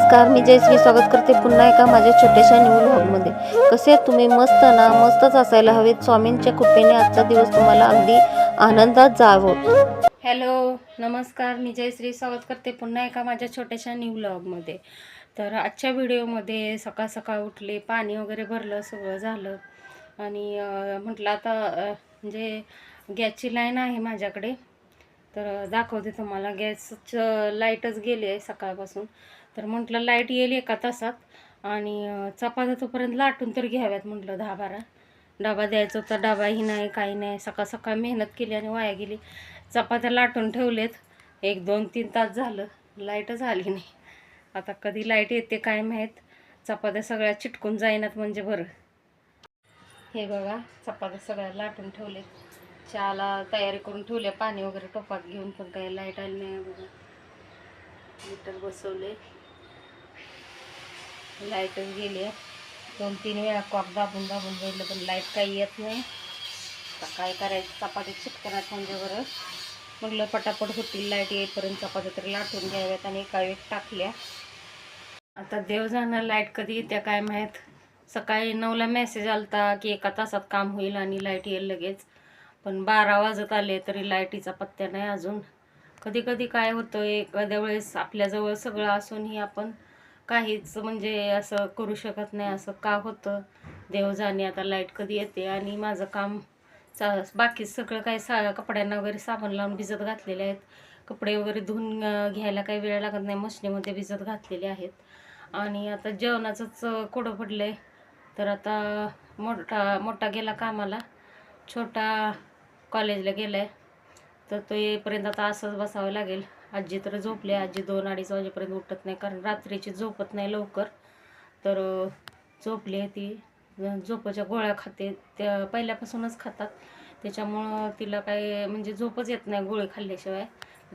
नमस्कार मी जयश्री स्वागत करते पुन्हा एका माझ्या छोट्याशा न्यू व्लॉगमध्ये कसे तुम्ही? मस्त ना? मस्तच असायला हवेत. स्वामींच्या कृपेने आजचा दिवस तुम्हाला अगदी आनंदात जावं हॅलो नमस्कार मी जयश्री स्वागत करते पुन्हा एका माझ्या छोट्याशा न्यू व्लॉगमध्ये तर आजच्या व्हिडिओमध्ये सकाळ सकाळ उठले पाणी वगैरे भरलं सगळं झालं. आणि म्हटलं आता म्हणजे गॅसची लाईन आहे माझ्याकडे. तर दाखवते तुम्हाला. गॅसचं लाईटच गेली आहे सकाळपासून. तर म्हटलं लाइट येईल एका तासात आणि चपात्या तोपर्यंत लाटून तर घ्याव्यात म्हटलं दहा बारा. डबा द्यायचा होता डबाही नाही काही नाही. सकाळ सकाळ मेहनत केली आणि वाया गेली. चपात्या लाटून ठेवलेत. एक दोन तीन तास झालं. लाईटच आली नाही. आता कधी लाइट येते काय माहीत? चपात्या सगळ्या चिटकून जाईनात म्हणजे बरं. हे बघा चपात्या सगळ्या लाटून ठेवलेत. चहाला तयारी करून ठेवल्या पाणी वगैरे टोपात घेऊन पण काही लाइट आली नाही बघा. मीटर बसवले लाईटच गेली आहे दोन तीन वेळा कॉक दाबून दाबून गेलं पण लाइट काही येत नाही. आता काय करायचं चपाती चिटकणार म्हणजे बरं म्हटलं पटापट होतील लाइट येईपर्यंत चपात्या तरी लाटून घ्याव्यात आणि एका वेळ टाकल्या. आता देव जाणार लाइट कधी येत्या काय माहीत? सकाळी नऊला मेसेज आलता की एका तासात काम होईल आणि लाइट येईल लगेच. पण बारा वाजत आले तरी लाईटीचा पत्त्या नाही अजून. कधी कधी काय होतं एखाद्या वेळेस आपल्याजवळ सगळं असूनही आपण काहीच म्हणजे असं करू शकत नाही असं का होतं? देव जाणे आता लाइट कधी येते? आणि माझं काम चा बाकी सगळं काही सा कपड्यांना वगैरे साबण लावून भिजत घातलेले आहेत. कपडे वगैरे धुवून घ्यायला काही वेळ लागत नाही. मशनीमध्ये भिजत घातलेले आहेत. आणि आता जेवणाचंच कोडं पडलं आहे तर आता मोठा मोठा गेला कामाला. छोटा कॉलेजला गेला आहे तर तो येईपर्यंत आता असंच बसावं लागेल. आजी तर झोपली. आजी दोन अडीच वाजेपर्यंत उठत नाही कारण रात्रीची झोपत नाही लवकर. तर झोपली आहे ती. झोपाच्या गोळ्या खाते. त्या पहिल्यापासूनच खातात. त्याच्यामुळं तिला काय म्हणजे झोपच येत नाही गोळी खाल्ल्याशिवाय.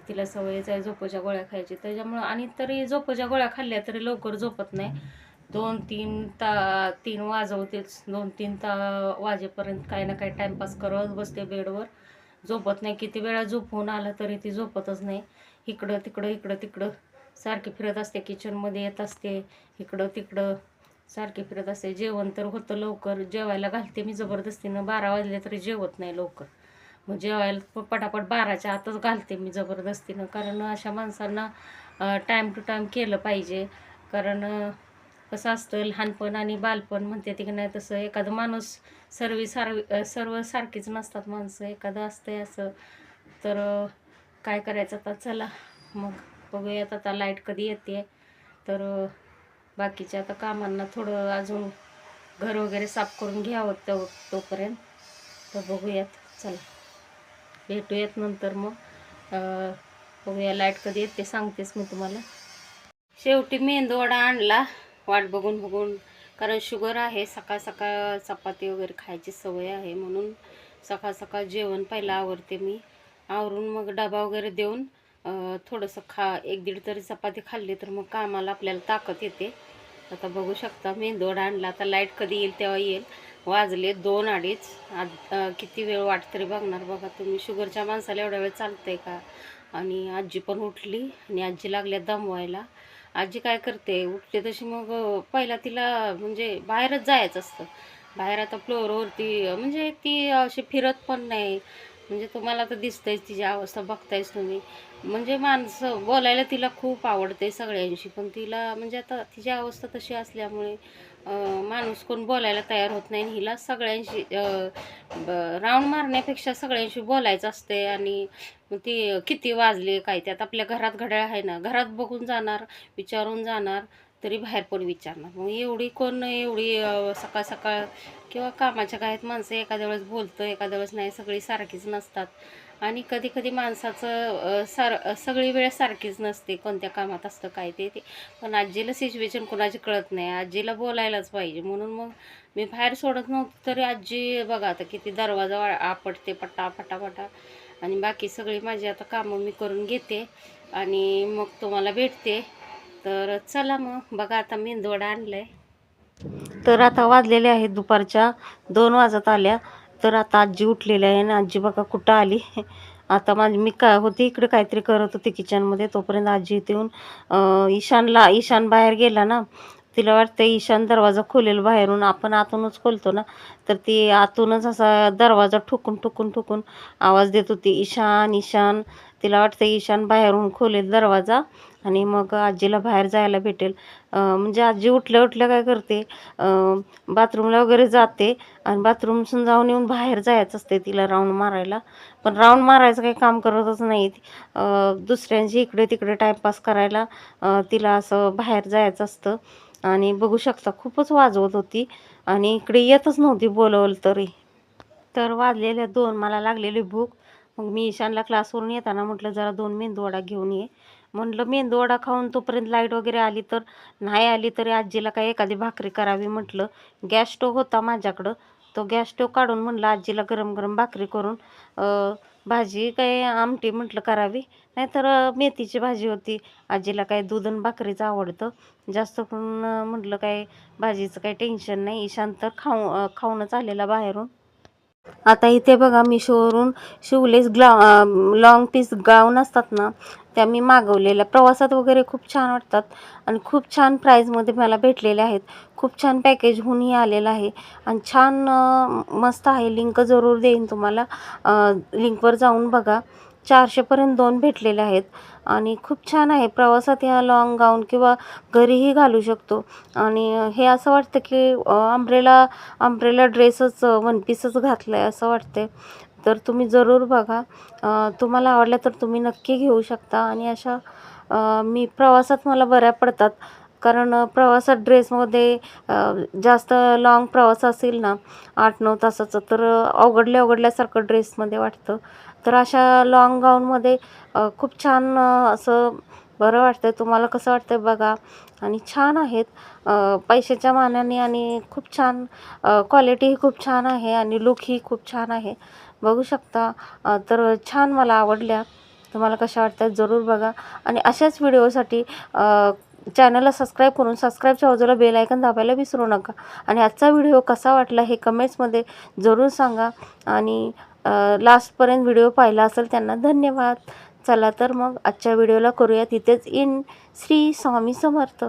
तिला सवयच आहे झोपाच्या गोळ्या खायची. त्याच्यामुळं आणि तरी झोपाच्या गोळ्या खाल्ल्या तरी लवकर झोपत नाही. दोन तीन ता तीन वाजवतेच. दोन तीन ता वाजेपर्यंत काही ना काही टाईमपास करत बसते बेडवर. झोपत नाही. किती वेळा झोपून आलं तरी ती झोपतच नाही. इकडं तिकडं इकडं तिकडं सारखी फिरत असते. किचनमध्ये येत असते. इकडं तिकडं सारखी फिरत असते. जेवण तर होतं लवकर. जेवायला घालते मी जबरदस्तीनं. बारा वाजले तरी जेवत नाही लवकर. मग जेवायला पटापट बाराच्या आतच घालते मी जबरदस्तीनं. कारण अशा माणसांना टाईम टू टाईम केलं पाहिजे. कारण कसं असतं लहानपण आणि बालपण म्हणते ते की नाही तसं एखादं माणूस सर्व सारवी सर्व सारखीच नसतात माणसं एखादं असतंय असं. तर काय करायचं आता? चला मग बघूयात आता लाइट कधी येते. तर बाकीच्या आता कामांना थोडं अजून घर वगैरे साफ करून घ्यावं तो तोपर्यंत. तर बघूयात चला. भेटूयात नंतर मग. बघूया लाइट कधी येते सांगतेच मी तुम्हाला. शेवटी मेंदूवडा आणला. वाट बघून बघून. कारण शुगर आहे सकाळ सकाळ चपाती वगैरे खायची सवय आहे म्हणून सकाळ सकाळ जेवण पहिलं आवरते मी. आवरून मग डबा वगैरे देऊन थोडंसं खा एक दीड तरी चपाती खाल्ली तर मग कामाला आपल्याला ताकद येते. आता बघू शकता मेंदूवडा आणला आता लाइट कधी येईल तेव्हा येईल. वाजले दोन अडीच. आज किती वेळ वाट तरी बघणार बघा तुम्ही. शुगरच्या माणसाला एवढा वेळ चालतंय का? आणि आजी पण उठली आणि आजी लागल्या दमवायला. आजी काय करते? उठते तशी मग पहिला तिला म्हणजे बाहेरच जायचं असतं. बाहेर आता फ्लोअरवरती म्हणजे ती अशी फिरत पण नाही. म्हणजे तुम्हाला तर दिसतंयच तिची अवस्था बघतायच तुम्ही. म्हणजे माणसं बोलायला तिला खूप आवडते सगळ्यांशी पण तिला म्हणजे आता तिची अवस्था तशी असल्यामुळे माणूस कोण बोलायला तयार होत नाही हिला सगळ्यांशी राऊंड मारण्यापेक्षा सगळ्यांशी बोलायचं असते आणि ती किती वाजले काय त्यात आपल्या घरात घड्याळ आहे ना घरात बघून जाणार विचारून जाणार तरी बाहेर पण विचारणार? मग एवढी कोण एवढी सकाळ सकाळ किंवा कामाच्या काहीत माणसं एखाद्या वेळेस बोलतं एखाद्या वेळेस नाही सगळी सारखीच नसतात. आणि कधी कधी माणसाचं सार सगळी वेळ सारखीच नसते कोणत्या कामात असतं काय ते ते. पण आजीला सिच्युएशन कोणाची कळत नाही. आजीला बोलायलाच पाहिजे. म्हणून मग मी बाहेर सोडत नव्हतं तरी आजी बघा आता किती दरवाजा वा- आपटते पटा फटाफटा आणि बाकी सगळी माझी आता कामं मी करून घेते. आणि मग तुम्हाला भेटते. तर चला मग बघा आता मेंदवडा आणलाय. तर आता वाजलेले आहेत दुपारच्या दोन वाजत आल्या. तर आता आजी उठलेली आहे आणि आजी बघा कुठं आली. आता माझी मी का होती इकडे काहीतरी करत होते किचनमध्ये तोपर्यंत आजी इथे येऊन ईशानला ईशान बाहेर गेला ना. तिला वाटतं ईशान दरवाजा खोलेल बाहेरून आपण आतूनच खोलतो ना. तर ती आतूनच असा दरवाजा ठुकून ठुकून ठुकून आवाज देत होती. ईशान ईशान. तिला वाटतं ईशान बाहेरून खोलेल दरवाजा आणि मग आजीला बाहेर जायला भेटेल. म्हणजे आजी उठल्या उठल्या काय करते? बाथरूमला वगैरे जाते आणि बाथरूमसून जाऊन येऊन बाहेर जायचं असते तिला राऊंड मारायला. पण राऊंड मारायचं काही काम करतच नाही दुसऱ्यांशी दुसऱ्यांची इकडे तिकडे टाईमपास करायला तिला असं बाहेर जायचं असतं. आणि बघू शकता खूपच वाजवत होती. आणि इकडे येतच नव्हती बोलवलं तरी. तर वाजलेल्या दोन मला लागलेली भूक. मग मी ईशानला क्लासवरून येताना म्हटलं जरा दोन मेंदूवडा घेऊन ये. म्हटलं मेंदूवडा खाऊन तोपर्यंत लाइट वगैरे आली तर? नाही आली तरी आजीला काय एखादी भाकरी करावी? म्हटलं. गॅस स्टोव होता माझ्याकडं. तो गॅस स्टोव काढून म्हटलं आजीला गरम गरम भाकरी करून भाजी काय आमटी म्हटलं करावी. नाहीतर मेथीची भाजी होती. आजीला काय दूध आणि भाकरीचं आवडतं. जास्त करून म्हटलं काय भाजीचं काही टेन्शन नाही. ईशान तर खाऊ खाऊनच आलेला बाहेरून. आता इथे बघा मिशोवरून शिवलेस ग्ला लॉंग पीस गाऊन असतात ना त्या मी मागवलेल्या. प्रवासात वगैरे खूप छान वाटतात आणि खूप छान प्राईजमध्ये मला भेटलेल्या आहेत. खूप छान पॅकेजहूनही आलेलं आहे. आणि छान मस्त आहे. लिंक जरूर देईन तुम्हाला. लिंकवर जाऊन बघा. चारशेपर्यंत दोन भेटलेले आहेत. आणि खूप छान आहे. प्रवासात ह्या लॉंग गाऊन किंवा घरीही घालू शकतो. आणि हे असं वाटतं की अम्ब्रेला अम्ब्रेला ड्रेसच वन पीसच घातलं आहे असं वाटतं तर तुम्ही जरूर बघा. तुम्हाला आवडल्या तर तुम्ही नक्की घेऊ शकता. आणि अशा मी प्रवासात मला बऱ्या पडतात. कारण प्रवासात ड्रेसमध्ये जास्त लाँग प्रवास असेल ना आठ नऊ तासाचं तर अवघडल्या अवघडल्यासारखं ड्रेसमध्ये वाटतं. तर अशा लाँग गाऊनमध्ये खूप छान असं बरं वाटतं तुम्हाला कसं वाटतं बघा. आणि छान आहेत. पैशाच्या मानाने आणि खूप छान क्वालिटीही खूप छान आहे आणि लुकही खूप छान आहे. बघू शकता. तर छान मला आवडल्या. तुम्हाला कशा वाटतात जरूर बघा. आणि अशाच व्हिडिओसाठी चॅनलला सबस्क्राईब करून सबस्क्राईबच्या बाजूला बेल आयकन दाबायला विसरू नका. आणि आजचा व्हिडिओ कसा वाटला हे कमेंट्समध्ये जरूर सांगा. आणि लास्टपर्यंत व्हिडिओ पाहिला असेल त्यांना धन्यवाद. चला तर मग आजच्या व्हिडिओला करूया तिथेच इन श्री स्वामी समर्थ.